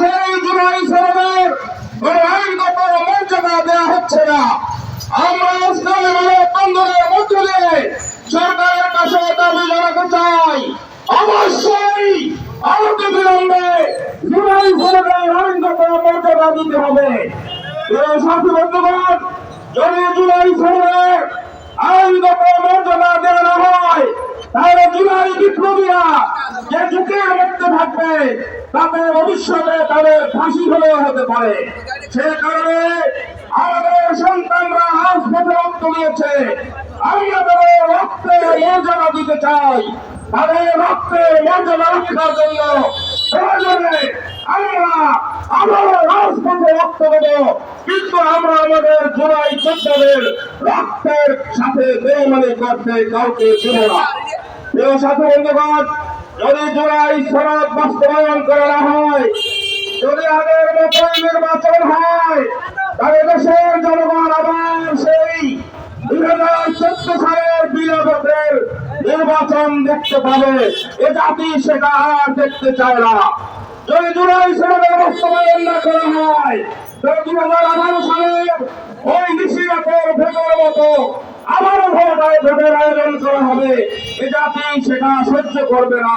সেই জুলাই সনের কোন আইনগত মর্যাদা দেওয়া হচ্ছে না। আমরা ইসলামী মানববন্ধনের মধ্য দিয়ে সরকারের কাছে দাবি জানাতে চাই। অবশ্যই আরতি বিলম্বে জুলাই সনের আইনগত মর্যাদা দিতে হবে। সাথী বন্ধুগণ, যদি জুলাই সনের আইনগত মর্যাদা দেওয়া না হয়, তাহলে জুলাই বিপ্লবীরা যে ঝুঁকির মধ্যে থাকবে তাতে ভবিষ্যতে তাদের ফাঁসি হলেও হতে পারে। সে কারণে আমাদের সন্তানরা রাজপথে রক্ত দিয়েছে আমরা তাদের রক্তে মর্যাদা দিতে চাই। তাদের রক্তে মর্যাদা রক্ষার জন্য আমরা রাজপথে রক্ত দেব। কিন্তু আমরা আমাদের জুলাই যোদ্ধাদের রক্তের সাথে যদি জুলাই সনদ বাস্তবায়ন করা না হয়, যদি আগের মতোই নির্বাচন হয়, তাহলে দেশের জনগণ আবার সেই দুই হাজার চোদ্দ সালের বিরোধের নির্বাচন দেখতে পাবে। এ জাতি সেটা আর দেখতে চায় না। যদি জুলাই সনদের বাস্তবায়ন না করা হয় তবে দুই হাজার আঠারো সালের ওই নিশিরাতের ভেতর মতো ভোটের আয়োজন করা হবে। এ জাতি সেটা সহ্য করবে না।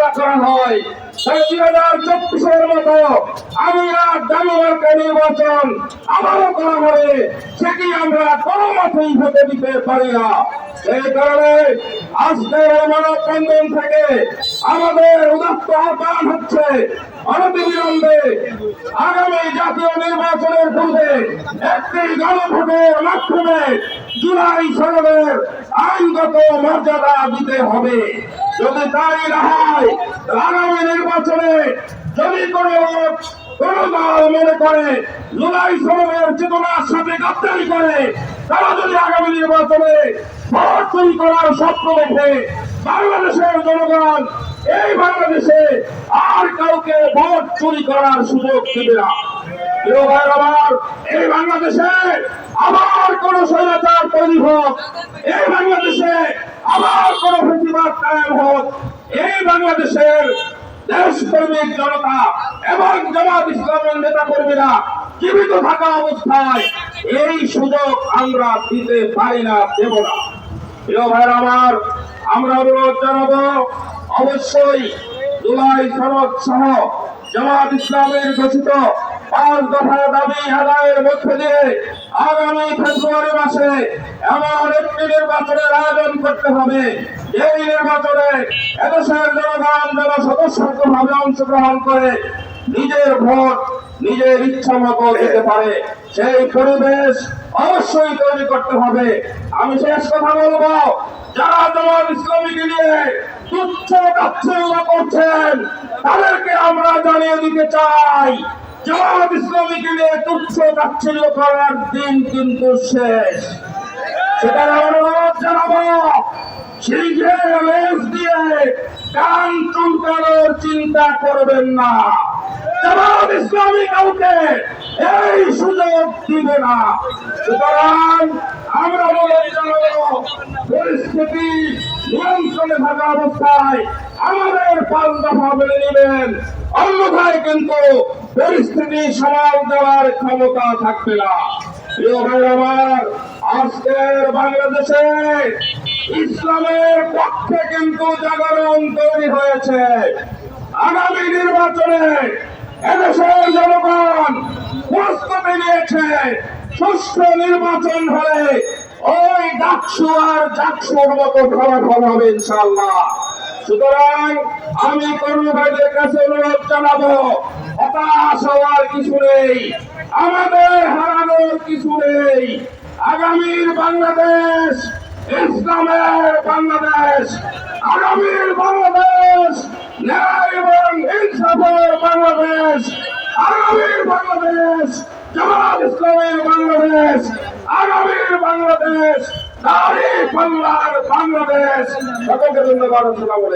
না করা হয়। হাজার আমি আর নির্বাচন সেটি আমরা দিতে পারি না। এই কারণে মানববন্ধন থেকে আমাদের উদাত্ত আহ্বান হচ্ছে অনতিবিলম্বে আগামী জাতীয় নির্বাচনের পূর্বে একটি গণভোটের মাধ্যমে জুলাই সনদের আইনগত মর্যাদা দিতে হবে। যদি তাই না হয়, আগামী নির্বাচনে যদি কোনো লোক কোন দল মনে করে জুলাই সনদের চেতনার সাথে গাদ্দারি করে, তারা যদি আগামী নির্বাচনে ভোট চুরি করার স্বপ্ন দেখে বাংলাদেশের জনগণ, এই বাংলাদেশে আর কাউকে ভোট চুরি করার সুযোগ দিবে না। এই বাংলাদেশে আবার কোন স্বৈরাচার তৈরি হোক, এই বাংলাদেশে আবার কোন প্রতিবাদ কায়েম হোক, এই বাংলাদেশের দেশপ্রেমিক জনতা এবং জামাত ইসলামের নেতা কর্মীরা জীবিত থাকা অবস্থায় এই সুযোগ আমরা দিতে পারি না, দেব না। প্রিয় ভাইয়ের আমার আমরা অনুরোধ জানাব, অবশ্যই জুলাই সনদ সহ জামাত ইসলামের ঘোষিত পাঁচ দফা দাবি আদায়ের মধ্য দিয়ে আগামী ফেব্রুয়ারি মাসে এমন একটি নির্বাচনের আয়োজন করতে হবে। এই নির্বাচনে এদেশের জনগণ যেন সদস্যভাবে অংশগ্রহণ করে নিজের ভোট, নিজের ইচ্ছা মতো দিতে পারে। সেই পরিবেশ অবশ্যই তৈরি করতে হবে। আমি শেষ কথা বলব, যারা জামাত ইসলামীকে নিয়ে তুচ্ছ তাচ্ছিল্য করছেন, তাদেরকে আমরা জানিয়ে দিতে চাই জামাত ইসলামীকে নিয়ে তুচ্ছ তাচ্ছিল্য করার দিন কিন্তু শেষ। সেটা অনুরোধ জানাব শীঘ্রে লেজ দিয়ে কান চুলকানোর চিন্তা করবেন না। জামাত ইসলামী কাউকে এই সুযোগ দিবে না। সুতরাং আমরা জানাব, পরিস্থিতি নিয়ন্ত্রণে থাকা অবস্থায় আমাদের পাঁচ দফা মেনে নেবেন। অন্যথায় কিন্তু পরিস্থিতি সামাল দেওয়ার ক্ষমতা থাকবে না। আমার, আজকের বাংলাদেশে ইসলামের পক্ষে কিন্তু জাগরণ তৈরি হয়েছে। আগামী নির্বাচনে এদেশের জনগণ প্রস্তুতি নিয়েছে। সুষ্ঠু নির্বাচন হলে ওই ডাকসু আর ডাকসুর মতো ফলাফল হবে ইনশাল্লাহ সুতরাং আমি কর্মী কাছে অনুরোধ জানাব, হতাশ হওয়ার কিছু নেই, আমাদের হারানোর কিছু নেই। আগামীর বাংলাদেশ, ইসলামের বাংলাদেশ, আগামীর বাংলাদেশ বাংলাদেশ আগামীর বাংলাদেশ জামাত ইসলামের বাংলাদেশ আগামীর বাংলাদেশ নারী বাংলার বাংলাদেশ। সকলকে ধন্যবাদ আসসালামু